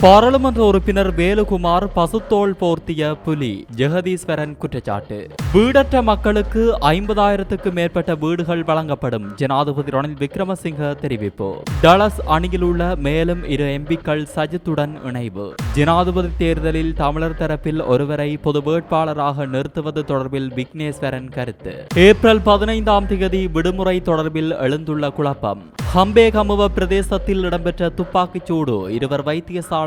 பாராளுமன்ற உறுப்பினர் வேலுகுமார் பசுத்தோல் போர்த்திய புலி ஜெகதீஸ்வரன் குற்றச்சாட்டு. வீடற்ற மக்களுக்கு ஐம்பதாயிரத்துக்கும் மேற்பட்ட வீடுகள் வழங்கப்படும். ஜனாதிபதி ரணில் விக்ரமசிங்க தெரிவிப்பு. டலஸ் அணியில் உள்ள மேலும் இரு எம்பிக்கள் சஜித்துடன் இணைவு. ஜனாதிபதி தேர்தலில் தமிழர் தரப்பில் ஒருவரை பொது வேட்பாளராக நிறுத்துவது தொடர்பில் விக்னேஸ்வரன் கருத்து. ஏப்ரல் பதினைந்தாம் தேதி விடுமுறை தொடர்பில் எழுந்துள்ள குழப்பம். ஹம்பேகமுவ பிரதேசத்தில் இடம்பெற்ற துப்பாக்கிச் சூடு. இருவர்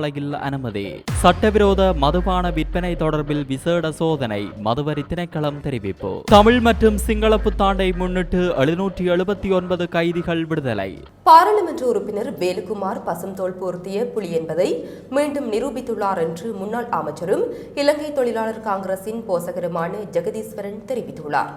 வைத்தியசாலையில் அனுமதி. சட்டவிரோத மதுபான விற்பனை தொடர்பில் விசேட சோதனை மதுவரி திணைக்களம் தெரிவிப்பு. தமிழ் மற்றும் சிங்கள புத்தாண்டை முன்னிட்டு எழுநூற்றி எழுபத்தி ஒன்பது கைதிகள் விடுதலை. பாராளுமன்ற உறுப்பினர் வேலுகுமார் பசும்தோல் போர்த்திய புலி என்பதை மீண்டும் நிரூபித்துள்ளார் என்று முன்னாள் அமைச்சரும் இலங்கை தொழிலாளர் காங்கிரசின் போசகருமான ஜெகதீஸ்வரன் தெரிவித்துள்ளார்.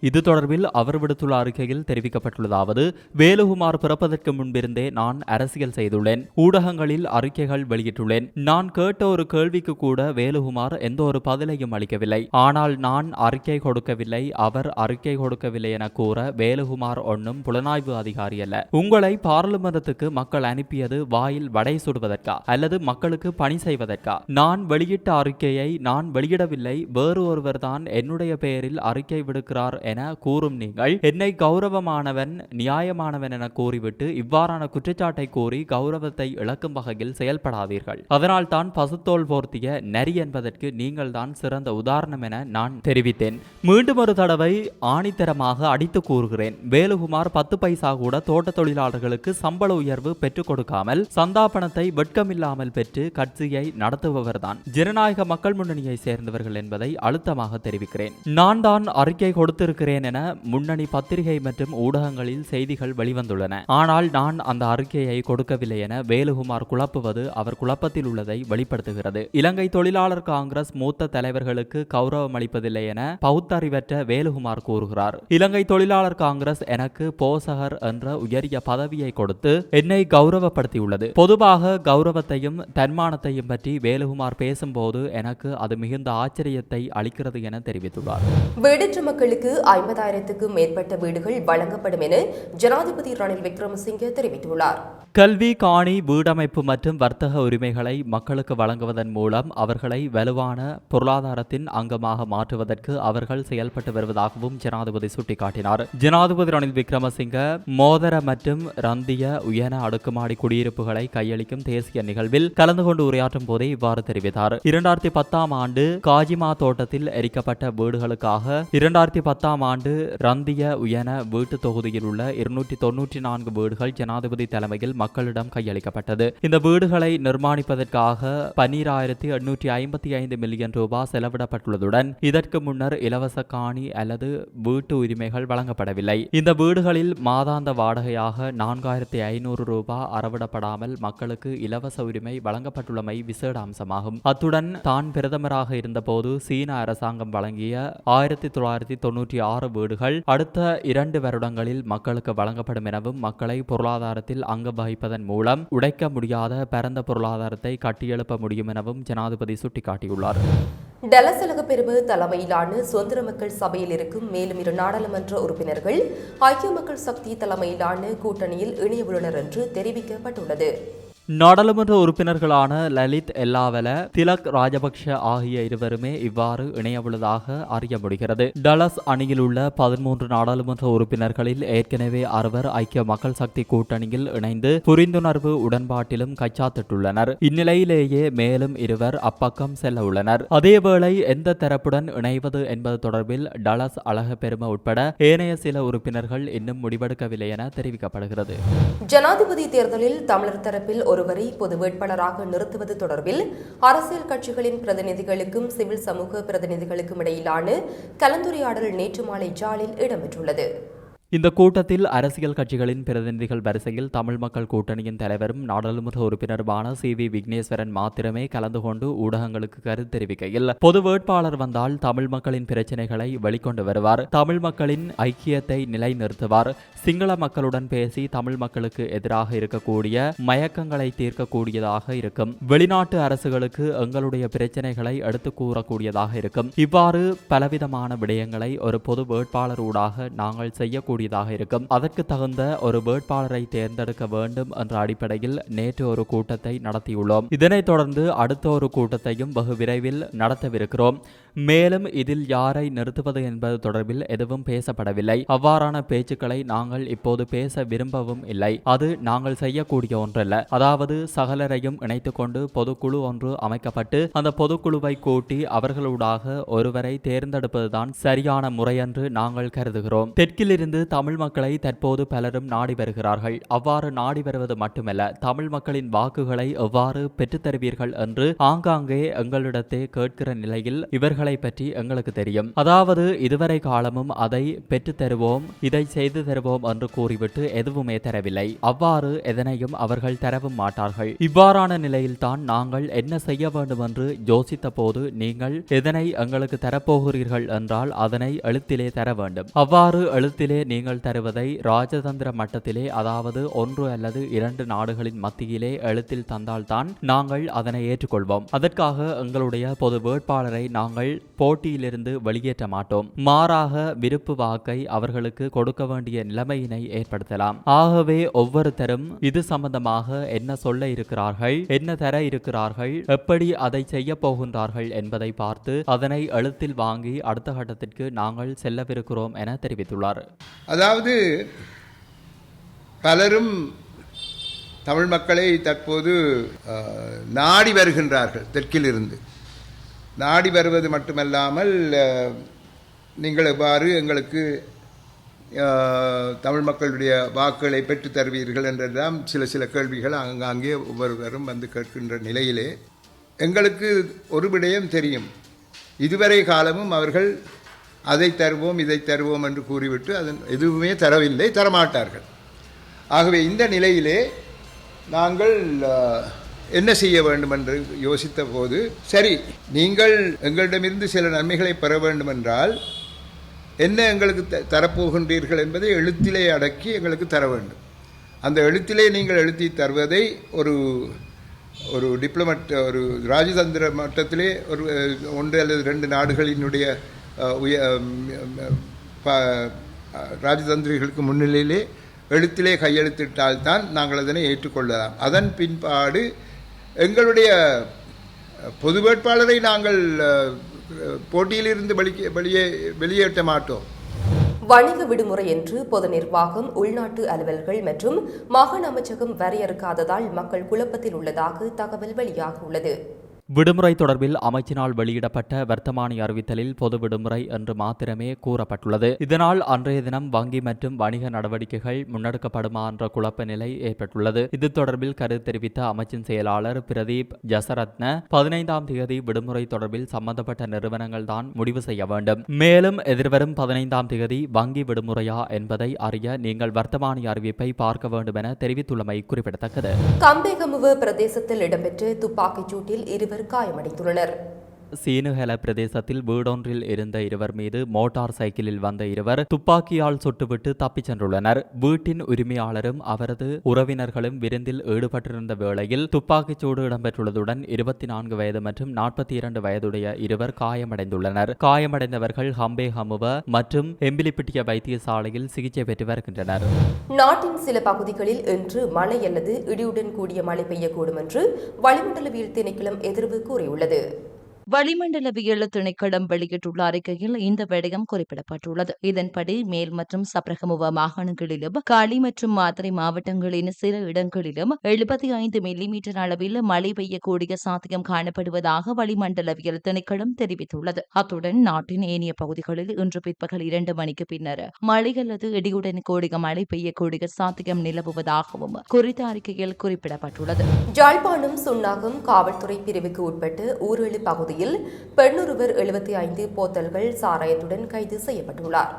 இது தொடர்பில் அவர் விடுத்துள்ள அறிக்கையில் தெரிவிக்கப்பட்டுள்ளதாவது வேலுகுமார் பிறப்பதற்கு முன்பிருந்தே நான் அரசியல் செய்துள்ளேன் ஊடகங்களில் அறிக்கைகள் வெளியிட்டுள்ளேன். நான் கேட்ட ஒரு கேள்விக்கு கூட வேலுகுமார் எந்த ஒரு பதிலையும் அளிக்கவில்லை. ஆனால் நான் அறிக்கை கொடுக்கவில்லை அவர் அறிக்கை கொடுக்கவில்லை என கூற வேலுகுமார் ஒன்னும் புலனாய்வு அதிகாரி அல்ல. உங்களை பாராளுமன்றத்துக்கு மக்கள் அனுப்பியது வாயில் வடை சுடுவதற்கா? அல்லது மக்களுக்கு பணி செய்வதற்கா? நான் வெளியிட்ட அறிக்கையை நான் வெளியிடவில்லை வேறு ஒருவர் தான் என்னுடைய பெயரில் அறிக்கை விடுக்கிறார் என கூறும் நீங்கள் என்னை கௌரவமானவன் நியாயமானவன் என கூறிவிட்டு இவ்வாறான குற்றச்சாட்டை கூறி கௌரவத்தை இழக்கும் வகையில் செயல்படாதீர்கள். அதனால் தான் பசுத்தோல் போர்த்திய நரி என்பதற்கு நீங்கள் தான் சிறந்த உதாரணம் என நான் தெரிவித்தேன். மீண்டும் ஒரு தடவை ஆணித்தரமாக அடித்து கூறுகிறேன். வேலுகுமார் பத்து பைசா கூட தோட்ட தொழிலாளர்களுக்கு சம்பள உயர்வு பெற்றுக் கொடுக்காமல் சந்தாபனத்தை வெட்கமில்லாமல் பெற்று கட்சியை நடத்துபவர்தான் ஜனநாயக மக்கள் முன்னணியை சேர்ந்தவர்கள் என்பதை அழுத்தமாக தெரிவிக்கிறேன். நான் தான் அறிக்கை கொடுத்திருக்கிறேன். என முன்னணி பத்திரிகை மற்றும் ஊடகங்களில் செய்திகள் வெளிவந்துள்ளன. ஆனால் நான் அந்த அறிக்கையை கொடுக்கவில்லை என வேலுகுமார் குழப்புவது அவர் குழப்பத்தில் உள்ளதை வெளிப்படுத்துகிறது. இலங்கை தொழிலாளர் காங்கிரஸ் மூத்த தலைவர்களுக்கு கௌரவம் அளிப்பதில்லை என பௌத்தறிவற்ற வேலுகுமார் கூறுகிறார். இலங்கை தொழிலாளர் காங்கிரஸ் எனக்கு போசகர் என்ற உயரிய பதவியை கொடுத்து என்னை கௌரவப்படுத்தியுள்ளது. பொதுவாக கௌரவத்தையும் தன்மானத்தையும் பற்றி வேலுகுமார் பேசும்போது எனக்கு அது மிகுந்த ஆச்சரியத்தை அளிக்கிறது என தெரிவித்துள்ளார். வேடற்ற மக்களுக்கு ஐம்பதாயிரத்துக்கும் மேற்பட்ட வீடுகள் வழங்கப்படும் என ஜனாதிபதி ரணில் விக்ரமசிங்கே தெரிவித்துள்ளார். கல்வி காணி வீடமைப்பு மற்றும் வர்த்தக உரிமைகளை மக்களுக்கு வழங்குவதன் மூலம் அவர்களை வலுவான பொருளாதாரத்தின் அங்கமாக மாற்றுவதற்கு அவர்கள் செயல்பட்டு வருவதாகவும் ஜனாதிபதி சுட்டிக்காட்டினார். ஜனாதிபதி ரணில் விக்ரமசிங்க மோதர மற்றும் ரந்திய உயன அடுக்குமாடி குடியிருப்புகளை கையளிக்கும் தேசிய நிகழ்வில் கலந்து கொண்டு உரையாற்றும் போதே இவ்வாறு தெரிவித்தார். இரண்டாயிரத்தி பத்தாம் ஆண்டு காஜிமா தோட்டத்தில் எரிக்கப்பட்ட வீடுகளுக்காக இரண்டாயிரத்தி பத்தாம் ஆண்டு ரந்திய உயன வீட்டு தொகுதியில் உள்ள இருநூற்றி தொன்னூற்றி நான்கு வீடுகள் ஜனாதிபதி தலைமையில் மக்களிடம் கையளிக்கப்பட்டது. இந்த வீடுகளை நிர்மாணிப்பதற்காக பன்னிராயிரத்தி எண்ணூற்றி ஐம்பத்தி ஐந்து மில்லியன் ரூபாய் செலவிடப்பட்டுள்ளதுடன் இதற்கு முன்னர் இலவச காணி அல்லது வீட்டு உரிமைகள் வழங்கப்படவில்லை. இந்த வீடுகளில் மாதாந்த வாடகையாக நான்காயிரத்தி ஐநூறு ரூபாய் அறவிடப்படாமல் மக்களுக்கு இலவச உரிமை வழங்கப்பட்டுள்ளமை விசேட அம்சமாகும் அத்துடன் தான் பிரதமராக இருந்தபோது சீன அரசாங்கம் வழங்கிய ஆயிரத்தி தொள்ளாயிரத்தி தொன்னூற்றி ஆறு வீடுகள் அடுத்த இரண்டு வருடங்களில் மக்களுக்கு வழங்கப்படும் எனவும் மக்களை பொருளாதாரத்தில் அங்க வகிப்பதன் மூலம் உடைக்க முடியாத பரந்த பொருளாதாரத்தை கட்டியெழுப்ப முடியும் எனவும் ஜனாதிபதி சுட்டிக்காட்டியுள்ளார். டலசலக பெரும தலைமையிலான சுதந்திர மக்கள் சபையில் இருக்கும் மேலும் இரு நாடாளுமன்ற உறுப்பினர்கள் ஐக்கிய மக்கள் சக்தி தலைமையிலான கூட்டணியில் இணைய உள்ளனர் என்று தெரிவிக்கப்பட்டுள்ளது. நாடாளுமன்ற உறுப்பினர்களான லலித் எல்லாவல திலக் ராஜபக்ஷ ஆகிய இருவருமே இவ்வாறு இணையவுள்ளதாக அறிய முடிகிறது டலஸ் அணியில் உள்ள பதிமூன்று நாடாளுமன்ற உறுப்பினர்களில் ஏற்கனவே அறுவர் ஐக்கிய மக்கள் சக்தி கூட்டணியில் இணைந்து புரிந்துணர்வு உடன்பாட்டிலும் கச்சாத்திட்டுள்ளனர். இந்நிலையிலேயே மேலும் இருவர் அப்பக்கம் செல்ல உள்ளனர். அதேவேளை எந்த தரப்புடன் இணைவது என்பது தொடர்பில் டலஸ் அழக உட்பட ஏனைய சில உறுப்பினர்கள் இன்னும் முடிவெடுக்கவில்லை என தெரிவிக்கப்படுகிறது. ஜனாதிபதி தேர்தலில் தமிழர் தரப்பில் ஒருவரை பொது வேட்பாளராக நிறுத்துவது தொடர்பில் அரசியல் கட்சிகளின் பிரதிநிதிகளுக்கும் சிவில் சமூக பிரதிநிதிகளுக்கும் இடையிலான கலந்துரையாடல் நேற்று மாலை ஜாலில் இடம்பெற்றுள்ளது. இந்த கூட்டத்தில் அரசியல் கட்சிகளின் பிரதிநிதிகள் வரிசையில் தமிழ் மக்கள் கூட்டணியின் தலைவரும் நாடாளுமன்ற உறுப்பினருமான சி வி விக்னேஸ்வரன் மாத்திரமே கலந்து கொண்டு ஊடகங்களுக்கு கருத்து தெரிவிக்கையில் பொது வேட்பாளர் வந்தால் தமிழ் மக்களின் பிரச்சினைகளை வெளிக்கொண்டு வருவார். தமிழ் மக்களின் ஐக்கியத்தை நிலைநிறுத்துவார். சிங்கள மக்களுடன் பேசி தமிழ் மக்களுக்கு எதிராக இருக்கக்கூடிய மயக்கங்களை தீர்க்கக்கூடியதாக இருக்கும். வெளிநாட்டு அரசுகளுக்கு எங்களுடைய பிரச்சனைகளை எடுத்து கூறக்கூடியதாக இருக்கும். இவ்வாறு பலவிதமான விடயங்களை ஒரு பொது வேட்பாளர் ஊடாக நாங்கள் கூடியதாக இருக்கும். அதற்கு தகுந்த ஒரு வேட்பாளரை தேர்ந்தெடுக்க வேண்டும் என்ற அடிப்படையில் நேற்று ஒரு கூட்டத்தை நடத்தியுள்ளோம். இதனைத் தொடர்ந்து அடுத்த ஒரு கூட்டத்தையும் வெகு விரைவில் நடத்தவிருக்கிறோம். மேலும் இதில் யாரை நிறுத்துவது என்பது தொடர்பில் எதுவும் பேசப்படவில்லை. அவ்வாறான பேச்சுக்களை நாங்கள் இப்போது பேச விரும்பவும் இல்லை. அது நாங்கள் செய்யக்கூடிய ஒன்றல்ல. அதாவது சகலரையும் இணைத்துக் கொண்டு பொதுக்குழு ஒன்று அமைக்கப்பட்டு அந்த பொதுக்குழுவை கூட்டி அவர்களூடாக ஒருவரை தேர்ந்தெடுப்பதுதான் சரியான முறையென்று நாங்கள் கருதுகிறோம். தெற்கிலிருந்து தமிழ் மக்களை தற்போது பலரும் நாடி வருகிறார்கள். அவ்வாறு நாடி வருவது மட்டுமல்ல தமிழ் மக்களின் வாக்குகளை எவ்வாறு பெற்றுத்தருவீர்கள் என்று ஆங்காங்கே எங்களிடத்தே கேட்கிற நிலையில் இவர்களை பற்றி எங்களுக்கு தெரியும். அதாவது இதுவரை காலமும் அதை பெற்றுத்தருவோம் இதை செய்து தருவோம் என்று கூறிவிட்டு எதுவுமே தரவில்லை. அவ்வாறு எதனையும் அவர்கள் தரவும் மாட்டார்கள். இவ்வாறான நிலையில்தான் நாங்கள் என்ன செய்ய வேண்டும் என்று யோசித்த போது நீங்கள் எதனை எங்களுக்கு தரப்போகிறீர்கள் என்றால் அதனை எழுத்திலே தர வேண்டும். அவ்வாறு எழுத்திலே நீங்கள் தருவதை ராஜதந்திர மட்டத்திலே அதாவது ஒன்று அல்லது இரண்டு நாடுகளின் மத்தியிலே எழுத்தில் தந்தால்தான் நாங்கள் அதனை ஏற்றுக்கொள்வோம். அதற்காக எங்களுடைய பொது வேட்பாளரை நாங்கள் போட்டியிலிருந்து வெளியேற்ற மாட்டோம். மாறாக விருப்பு வாக்கை அவர்களுக்கு கொடுக்க வேண்டிய நிலைமையினை ஏற்படுத்தலாம். ஆகவே ஒவ்வொருத்தரும் இது சம்பந்தமாக என்ன சொல்ல இருக்கிறார்கள் என்ன தர இருக்கிறார்கள் எப்படி அதை செய்ய போகின்றார்கள் என்பதை பார்த்து அதனை எழுத்தில் வாங்கி அடுத்த கட்டத்திற்கு நாங்கள் செல்லவிருக்கிறோம் என தெரிவித்துள்ளார். அதாவது பலரும் தமிழ் மக்களை தற்போது நாடி வருகின்றார்கள் தெற்கிலிருந்து. நாடி வருவது மட்டுமல்லாமல் நீங்கள் எவ்வாறு எங்களுக்கு தமிழ் மக்களுடைய வாக்குகளை பெற்று தருவீர்கள் என்றெல்லாம் சில சில கேள்விகள் அங்காங்கே ஒவ்வொருவரும் வந்து கேட்கின்ற நிலையிலே. எங்களுக்கு ஒரு விடயம் தெரியும். இதுவரை காலமும் அவர்கள் அதை தருவோம் இதை தருவோம் என்று கூறிவிட்டு அதன் எதுவுமே தரவில்லை தரமாட்டார்கள். ஆகவே இந்த நிலையிலே நாங்கள் என்ன செய்ய வேண்டும் என்று யோசித்த போது சரி நீங்கள் எங்களிடமிருந்து சில நன்மைகளை பெற வேண்டும் என்றால் என்ன எங்களுக்கு த- தரப்போகின்றீர்கள் என்பதை எழுத்திலே அடக்கி எங்களுக்கு தர வேண்டும். அந்த எழுத்திலே நீங்கள் எழுத்தி தருவதை ஒரு ஒரு டிப்ளமட் ஒரு ராஜதந்திர மட்டத்திலே ஒரு ஒன்று அல்லது ரெண்டு நாடுகளினுடைய உய ப- ராஜதந்திரிகளுக்கு முன்னிலையிலே எழுத்திலே கையெழுத்திட்டால்தான் நாங்கள் அதனை ஏற்றுக்கொள்ளலாம். அதன் பின்பாடு எங்களுடைய பொது வேட்பாளரை நாங்கள் போட்டியிலிருந்து வெளியே வெளியே வெளியேற்ற மாட்டோம். வணிக விடுமுறை என்று பொது நிர்வாகம் உள்நாட்டு அலுவல்கள் மற்றும் மாகாண அமைச்சகம் வரையறுக்காததால் மக்கள் குழப்பத்தில் உள்ளதாக தகவல் வெளியாகியுள்ளது விடுமுறை தொடர்பில் அமைச்சினால் வெளியிடப்பட்ட வர்த்தமானி அறிவித்தலில் பொது விடுமுறை என்று மாத்திரமே கூறப்பட்டுள்ளது. இதனால் அன்றைய தினம் வங்கி மற்றும் வணிக நடவடிக்கைகள் முன்னெடுக்கப்படுமா என்ற குழப்ப நிலை ஏற்பட்டுள்ளது. இது தொடர்பில் கருத்து தெரிவித்த அமைச்சின் செயலாளர் பிரதீப் ஜசரத்ன பதினைந்தாம் தேதி விடுமுறை தொடர்பில் சம்பந்தப்பட்ட நிறுவனங்கள் தான் முடிவு செய்ய வேண்டும். மேலும் எதிர்வரும் பதினைந்தாம் தேதி வங்கி விடுமுறையா என்பதை அறிய நீங்கள் வர்த்தமானி அறிவிப்பை பார்க்க வேண்டும் என தெரிவித்துள்ளமை குறிப்பிடத்தக்கது. கம்பேகமுவ பிரதேசத்தில் இடம்பெற்ற துப்பாக்கிச் சூட்டில் இருவர் காயமடைந்துள்ளனர் சீனுஹெல பிரதேசத்தில் வீடொன்றில் இருந்த இருவர் மீது மோட்டார் சைக்கிளில் வந்த இருவர் துப்பாக்கியால் சுட்டுவிட்டு தப்பிச் சென்றுள்ளனர். வீட்டின் உரிமையாளரும் அவரது உறவினர்களும் விருந்தில் ஈடுபட்டிருந்த வேளையில் துப்பாக்கிச் சூடு இடம்பெற்றுள்ளதுடன் இருபத்தி நான்கு வயது மற்றும் நாற்பத்தி இரண்டு வயதுடைய இருவர் காயமடைந்துள்ளனர். காயமடைந்தவர்கள் ஹம்பே ஹமுவ மற்றும் எம்பிலிப்பிட்டிய வைத்தியசாலையில் சிகிச்சை பெற்று வருகின்றனர். நாட்டின் சில பகுதிகளில் இன்று மழை அல்லது இடியுடன் கூடிய மழை பெய்யக்கூடும் என்று வளிமண்டலவியல் திணைக்களம் எதிர்வு கூறியுள்ளது. வளிமண்டலவியல் திணைக்களம் வெளியிட்டுள்ள அறிக்கையில் இந்த விடயம் குறிப்பிடப்பட்டுள்ளது. இதன்படி மேல் மற்றும் சப்ரகமுவ மாகாணங்களிலும் காலி மற்றும் மாத்திரை மாவட்டங்களின் சில இடங்களிலும் எழுபத்தி ஐந்து மில்லிமீட்டர் அளவில் மழை பெய்யக்கூடிய சாத்தியம் காணப்படுவதாக வளிமண்டலவியல் திணைக்களம் தெரிவித்துள்ளது. அத்துடன் நாட்டின் ஏனைய பகுதிகளில் இன்று பிற்பகல் இரண்டு மணிக்கு பின்னர் மழை அல்லது இடியுடன் கூடிய மழை பெய்யக்கூடிய சாத்தியம் நிலவுவதாகவும் குறித்த அறிக்கையில் குறிப்பிடப்பட்டுள்ளது. ஜாழ்ப்பாணம் சுன்னாகம் காவல்துறை பிரிவுக்கு உட்பட்டு ஊரேழு பகுதியில் பெண்ணொருவர் எழுபத்தி ஐந்து போத்தல்கள் சாராயத்துடன் கைது செய்யப்பட்டுள்ளார்.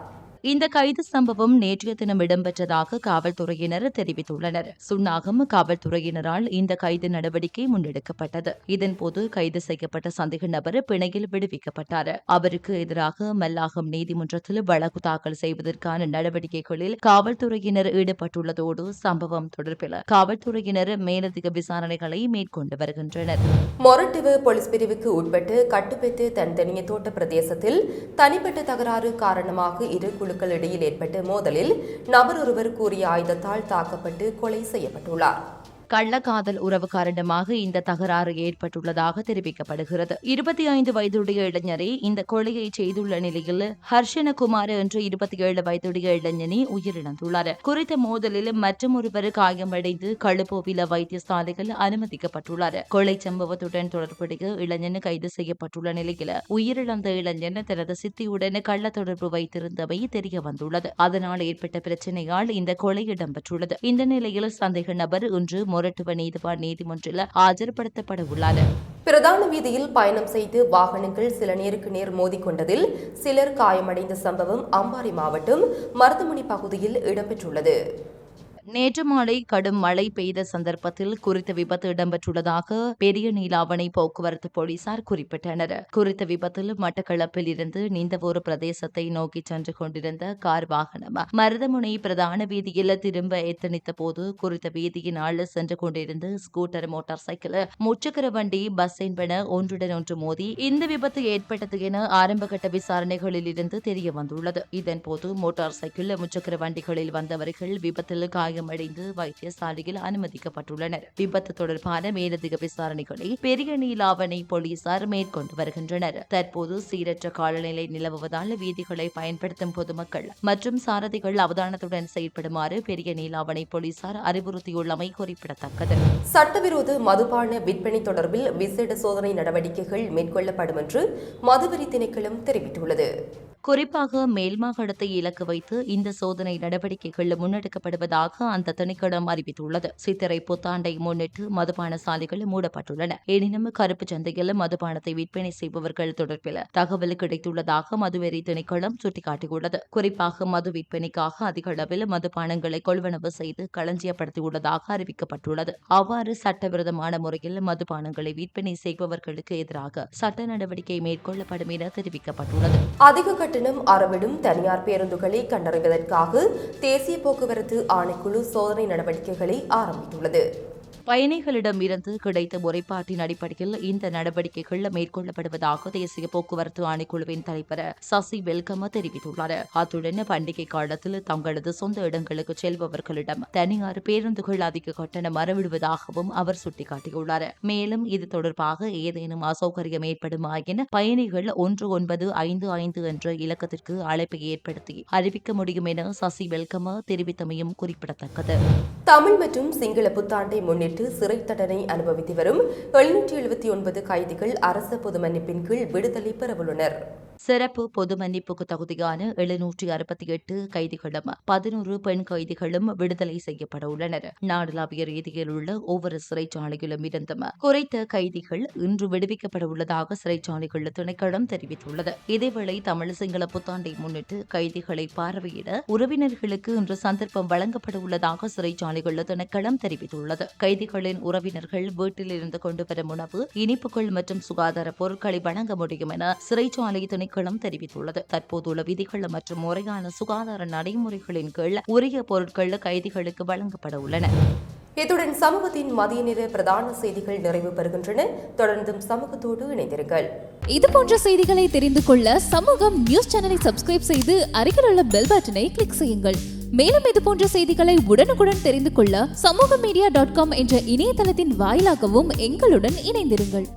இந்த கைது சம்பவம் நேற்றைய தினம் இடம்பெற்றதாக காவல்துறையினர் தெரிவித்துள்ளனர். சுன்னாகம் காவல்துறையினரால் இந்த கைது நடவடிக்கை முன்னெடுக்கப்பட்டது. இதன்போது கைது செய்யப்பட்ட சந்தேக நபர் பிணையில் விடுவிக்கப்பட்டார். அவருக்கு எதிராக மல்லாகம் நீதிமன்றத்தில் வழக்கு தாக்கல் செய்வதற்கான நடவடிக்கைகளில் காவல்துறையினர் ஈடுபட்டுள்ளதோடு சம்பவம் தொடர்பில் காவல்துறையினர் மேலதிக விசாரணைகளை மேற்கொண்டு வருகின்றனர். மொரட்டுவு போலீஸ் பிரிவுக்கு உட்பட்டு கட்டுப்பெத்து தனித்தனிய தோட்ட பிரதேசத்தில் தனிப்பட்ட தகராறு காரணமாக இரு குழுக்கள் இடையில் ஏற்பட்ட மோதலில் நபர் ஒருவர் கூறிய ஆயுதத்தால் தாக்கப்பட்டு கொலை செய்யப்பட்டுள்ளார். கள்ளக்காதல் உறவு காரணமாக இந்த தகராறு ஏற்பட்டுள்ளதாக தெரிவிக்கப்படுகிறது. இருபத்தி ஐந்து வயதுடைய இளைஞரை இந்த கொலையை செய்துள்ள நிலையில் ஹர்ஷனகுமார் என்ற இருபத்தி ஏழு வயதுடைய இளைஞனை உயிரிழந்துள்ளார். குறித்த மோதலில் மற்றொருவர் காயமடைந்து களுப்போவில வைத்தியசாலையில் அனுமதிக்கப்பட்டுள்ளார். கொலை சம்பவத்துடன் தொடர்புடைய இளைஞன் கைது செய்யப்பட்டுள்ள நிலையில் உயிரிழந்த இளைஞன் தனது சித்தியுடன் கள்ள தொடர்பு வைத்திருந்தவை தெரிய வந்துள்ளது அதனால் ஏற்பட்ட பிரச்சனையால் இந்த கொலை இடம்பெற்றுள்ளது. இந்த நிலையில் சந்தேக நபர் இன்று மொரட்டுவ நீதிவான் நீதிமன்றில் ஆஜர்படுத்தப்பட உள்ளார் பிரதான வீதியில் பயணம் செய்து வாகனங்கள் சில நேருக்கு நேர் மோதிக்கொண்டதில் சிலர் காயமடைந்த சம்பவம் அம்பாறை மாவட்டம் மருதமுனி பகுதியில் இடம்பெற்றுள்ளது. நேற்று மாலை கடும் மழை பெய்த சந்தர்ப்பத்தில் குறித்த விபத்து இடம்பெற்றுள்ளதாக பெரிய நீலாவணை போக்குவரத்து போலீசார் குறிப்பிட்டனர். குறித்த விபத்தில் மட்டக்களப்பில் இருந்து நீந்தவூர் பிரதேசத்தை நோக்கி சென்று கொண்டிருந்த கார் வாகனம் மருதமுனை பிரதான வீதியில் திரும்ப எத்தனித்த போது குறித்த வீதியினால் சென்று கொண்டிருந்த ஸ்கூட்டர் மோட்டார் சைக்கிள் முச்சக்கர வண்டி பஸ் என்பன ஒன்றுடன் ஒன்று மோதி இந்த விபத்து ஏற்பட்டது என ஆரம்பகட்ட விசாரணைகளில் இருந்து தெரிய வந்துள்ளது இதன்போது மோட்டார் சைக்கிள் முச்சக்கர வண்டிகளில் வந்தவர்கள் விபத்தில் காயமடைந்து வைத்தியசாலையில் அனுமதிக்கப்பட்டுள்ளனர். விபத்து தொடர்பான மேலதிக விசாரணைகளை பெரிய நீலாவணை போலீசார் மேற்கொண்டு வருகின்றனர். தற்போது சீரற்ற காலநிலை நிலவுவதால் வீதிகளை பயன்படுத்தும் பொதுமக்கள் மற்றும் சாரதிகள் அவதானத்துடன் செயல்படுமாறு பெரிய நீலாவணை போலீசார் அறிவுறுத்தியுள்ளமை குறிப்பிடத்தக்கது. சட்டவிரோத மதுபான விற்பனை தொடர்பில் விசேட சோதனை நடவடிக்கைகள் மேற்கொள்ளப்படும் என்று மதுவரி திணைக்களம் தெரிவித்துள்ளது. குறிப்பாக மேல்மாகாணத்தை இலக்கு வைத்து இந்த சோதனை நடவடிக்கைகள் முன்னெடுக்கப்படுவதாக அந்த திணைக்களம் அறிவித்துள்ளது. சித்திரை புத்தாண்டை முன்னிட்டு மதுபான சாலைகள் மூடப்பட்டுள்ளன. எனினும் கருப்பு சந்தையில் மதுபானத்தை விற்பனை செய்பவர்கள் தொடர்பில் தகவல் கிடைத்துள்ளதாக மதுவெறி திணைக்களம் சுட்டிக்காட்டியுள்ளது. குறிப்பாக மது விற்பனைக்காக அதிக அளவில் மதுபானங்களை கொள்வனவு செய்து களஞ்சியப்படுத்தியுள்ளதாக அறிவிக்கப்பட்டுள்ளது. அவ்வாறு சட்டவிரோதமான முறையில் மதுபானங்களை விற்பனை செய்பவர்களுக்கு எதிராக சட்ட நடவடிக்கை மேற்கொள்ளப்படும் என தெரிவிக்கப்பட்டுள்ளது. அதிக கட்டணம் அறவிடும் தனியார் பேருந்துகளை கண்டறிவதற்காக தேசிய போக்குவரத்து ஆணைக்குழு சோதனை நடவடிக்கைகளை ஆரம்பித்துள்ளது. பயணிகளிடம் இருந்து கிடைத்த முறைப்பாட்டின் அடிப்படையில் இந்த நடவடிக்கைகள் மேற்கொள்ளப்படுவதாக தேசிய போக்குவரத்து ஆணைக்குழுவின் தலைவர் சசி வெல்கம தெரிவித்துள்ளார். அத்துடன் பண்டிகை காலத்தில் தங்களது சொந்த இடங்களுக்கு செல்பவர்களிடம் தனியார் பேருந்துகள் அதிக கட்டணம் அறவிடுவதாகவும் அவர் சுட்டிக்காட்டியுள்ளார். மேலும் இது தொடர்பாக ஏதேனும் அசௌகரியம் ஏற்படுமாயின் பயணிகள் ஒன்று ஒன்பது ஐந்து ஐந்து என்ற இலக்கத்திற்கு அழைப்பை ஏற்படுத்தி அறிவிக்க முடியும் என சசி வெல்கம தெரிவித்தமையும் குறிப்பிடத்தக்கது. தமிழ் மற்றும் சிங்கள புத்தாண்டை முன்னிட்டு சிறை தண்டனை அனுபவித்து வரும் எழுநூற்றி எழுபத்தி ஒன்பது கைதிகள் அரச பொது மன்னிப்பின் கீழ் விடுதலை பெறவுள்ளனர். சிறப்பு பொது மன்னிப்புக்கு தகுதியான எழுநூற்றி அறுபத்தி எட்டு கைதிகளும் பதினோரு பெண் கைதிகளும் விடுதலை செய்யப்பட உள்ளனர். நாடளாவிய ரீதியில் உள்ள ஒவ்வொரு சிறைச்சாலையிலும் இருந்தும் குறைத்த கைதிகள் இன்று விடுவிக்கப்பட உள்ளதாக சிறைச்சாலைகள் திணைக்களம் தெரிவித்துள்ளது. இதேவேளை தமிழ் சிங்கள புத்தாண்டை முன்னிட்டு கைதிகளை பார்வையிட உறவினர்களுக்கு இன்று சந்தர்ப்பம் வழங்கப்பட உள்ளதாக சிறைச்சாலைகள் திணைக்களம் தெரிவித்துள்ளது. கைதிகளின் உறவினர்கள் வீட்டில் இருந்து கொண்டு வரும் உணவு இனிப்புகள் மற்றும் சுகாதார பொருட்களை வழங்க முடியும் என சிறைச்சாலை திணைக்களம் தெரிவித்துள்ளது. தற்போதுள்ள விதிகள் மற்றும் முறையான சுகாதார நடைமுறைகளின் கீழ் உரிய பொருட்கள் கைதிகளுக்கு வழங்கப்பட உள்ளன. இத்துடன் சமூகத்தின் மதிய நேர பிரதான செய்திகள் நிறைவு பெறுகின்றன. தொடர்ந்தும் சமூகத்தோடு இணைந்திருங்கள். இது போன்ற செய்திகளை தெரிந்து கொள்ள சமூகம் நியூஸ் சேனலை சப்ஸ்கிரைப் செய்து அருகில் உள்ள பெல் பட்டனை கிளிக் செய்யுங்கள். மேலும் இது போன்ற செய்திகளை உடனுக்குடன் தெரிந்து கொள்ள சமூக மீடியா டாட் காம் என்ற இணையதளத்தின் வாயிலாகவும் எங்களுடன் இணைந்திருங்கள்.